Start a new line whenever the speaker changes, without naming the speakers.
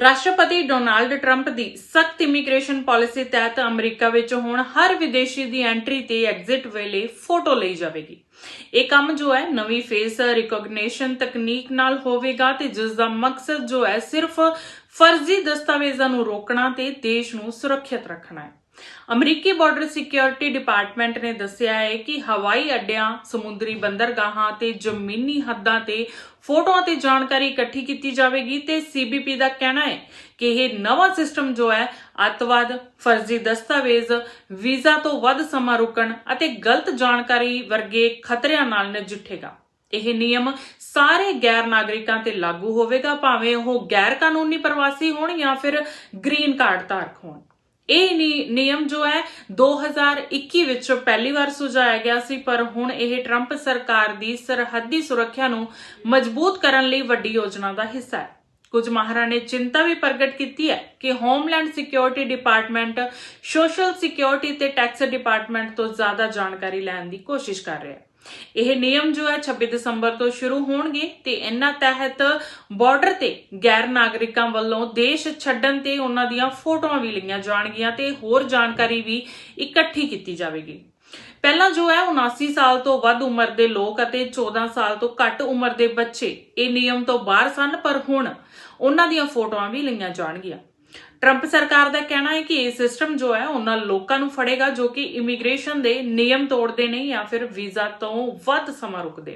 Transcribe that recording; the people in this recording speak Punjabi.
ਰਾਸ਼ਟਰਪਤੀ ਡੋਨਾਲਡ ਟਰੰਪ ਦੀ ਸਖਤ ਇਮੀਗ੍ਰੇਸ਼ਨ ਪਾਲਿਸੀ ਤਹਿਤ ਅਮਰੀਕਾ ਵਿੱਚ ਹੁਣ ਹਰ ਵਿਦੇਸ਼ੀ ਦੀ ਐਂਟਰੀ ਤੇ ਐਗਜ਼ਿਟ ਵੇਲੇ ਫੋਟੋ ਲਈ ਜਾਵੇਗੀ। ਇਹ ਕੰਮ ਜੋ ਹੈ, ਨਵੀਂ ਫੇਸ ਰਿਕਗਨੀਸ਼ਨ ਤਕਨੀਕ ਨਾਲ ਹੋਵੇਗਾ ਤੇ ਜਿਸ ਦਾ ਮਕਸਦ ਜੋ ਹੈ, ਸਿਰਫ ਫਰਜ਼ੀ ਦਸਤਾਵੇਜ਼ਾਂ ਨੂੰ ਰੋਕਣਾ ਤੇ ਦੇਸ਼ ਨੂੰ ਸੁਰੱਖਿਅਤ ਰੱਖਣਾ ਹੈ। ਅਮਰੀਕੀ ਬਾਰਡਰ ਸਿਕਿਉਰਿਟੀ ਡਿਪਾਰਟਮੈਂਟ ਨੇ ਦੱਸਿਆ ਹੈ ਕਿ ਹਵਾਈ ਅੱਡਿਆਂ, ਸਮੁੰਦਰੀ ਬੰਦਰਗਾਹਾਂ ਤੇ ਜ਼ਮੀਨੀ ਹੱਦਾਂ ਤੇ ਫੋਟੋਆਂ ਤੇ ਜਾਣਕਾਰੀ ਇਕੱਠੀ ਕੀਤੀ ਜਾਵੇਗੀ ਤੇ ਸੀਬੀਪੀ ਦਾ ਕਹਿਣਾ ਹੈ ਕਿ ਇਹ ਨਵਾਂ ਸਿਸਟਮ ਜੋ ਹੈ, ਅੱਤਵਾਦ, ਫਰਜ਼ੀ ਦਸਤਾਵੇਜ਼, ਵੀਜ਼ਾ ਤੋਂ ਵੱਧ ਸਮਾਂ ਰੁਕਣ ਅਤੇ ਗਲਤ ਜਾਣਕਾਰੀ ਵਰਗੇ ਖਤਰਿਆਂ ਨਾਲ ਨਜਿੱਠੇਗਾ। ਇਹ ਨਿਯਮ ਸਾਰੇ ਗੈਰ ਨਾਗਰਿਕਾਂ ਤੇ ਲਾਗੂ ਹੋਵੇਗਾ, ਭਾਵੇਂ ਉਹ ਗੈਰ ਕਾਨੂੰਨੀ ਪ੍ਰਵਾਸੀ ਹੋਣ ਜਾਂ ਫਿਰ ਗ੍ਰੀਨ ਕਾਰਡ ਧਾਰਕ ਹੋਣ। ਇਹ ਨਿਯਮ ਜੋ ਹੈ 2021 ਵਿੱਚ ਪਹਿਲੀ ਵਾਰ ਸੁਝਾਇਆ ਗਿਆ ਸੀ, ਪਰ ਹੁਣ ਇਹ ਟਰੰਪ ਸਰਕਾਰ ਦੀ ਸਰਹੱਦੀ ਸੁਰੱਖਿਆ ਨੂੰ ਮਜ਼ਬੂਤ ਕਰਨ ਲਈ ਵੱਡੀ ਯੋਜਨਾ ਦਾ ਹਿੱਸਾ ਹੈ। ਕੁਝ ਮਾਹਰਾਂ ਨੇ ਚਿੰਤਾ ਵੀ ਪ੍ਰਗਟ ਕੀਤੀ ਹੈ ਕਿ homeland security department social security ਤੇ ਟੈਕਸ ਡਿਪਾਰਟਮੈਂਟ ਤੋਂ ਜ਼ਿਆਦਾ ਜਾਣਕਾਰੀ ਲੈਣ ਦੀ ਕੋਸ਼ਿਸ਼ ਕਰ ਰਿਹਾ ਹੈ। ਇਹ ਨਿਯਮ ਜੋ ਹੈ 26 ਦਸੰਬਰ ਤੋਂ ਸ਼ੁਰੂ ਹੋਣਗੇ ਤੇ ਇਹਨਾਂ ਤਹਿਤ ਬਾਰਡਰ ਤੇ ਗੈਰ ਨਾਗਰਿਕਾਂ ਵੱਲੋਂ ਦੇਸ਼ ਛੱਡਣ ਤੇ ਉਹਨਾਂ ਦੀਆਂ ਫੋਟੋਆਂ ਵੀ ਲਈਆਂ ਜਾਣਗੀਆਂ ਤੇ ਹੋਰ ਜਾਣਕਾਰੀ ਵੀ ਇਕੱਠੀ ਕੀਤੀ ਜਾਵੇਗੀ। ਪਹਿਲਾਂ ਜੋ ਹੈ 79 ਸਾਲ ਤੋਂ ਵੱਧ ਉਮਰ ਦੇ ਲੋਕ ਅਤੇ 14 ਸਾਲ ਤੋਂ ਘੱਟ ਉਮਰ ਦੇ ਬੱਚੇ ਇਹ ਨਿਯਮ ਤੋਂ ਬਾਹਰ ਸਨ, ਪਰ ਹੁਣ ਉਹਨਾਂ ਦੀਆਂ ਫੋਟੋਆਂ ਵੀ ਲਈਆਂ ਜਾਣਗੀਆਂ। ਟਰੰਪ ਸਰਕਾਰ ਦਾ ਕਹਿਣਾ ਹੈ ਕਿ ਇਹ ਸਿਸਟਮ ਜੋ ਹੈ, ਉਹਨਾਂ ਲੋਕਾਂ ਨੂੰ ਫੜੇਗਾ ਜੋ ਕਿ ਇਮੀਗ੍ਰੇਸ਼ਨ ਦੇ ਨਿਯਮ ਤੋੜਦੇ ਨੇ ਜਾਂ ਫਿਰ ਵੀਜ਼ਾ ਤੋਂ ਵੱਧ ਸਮਾਂ ਰੁਕਦੇ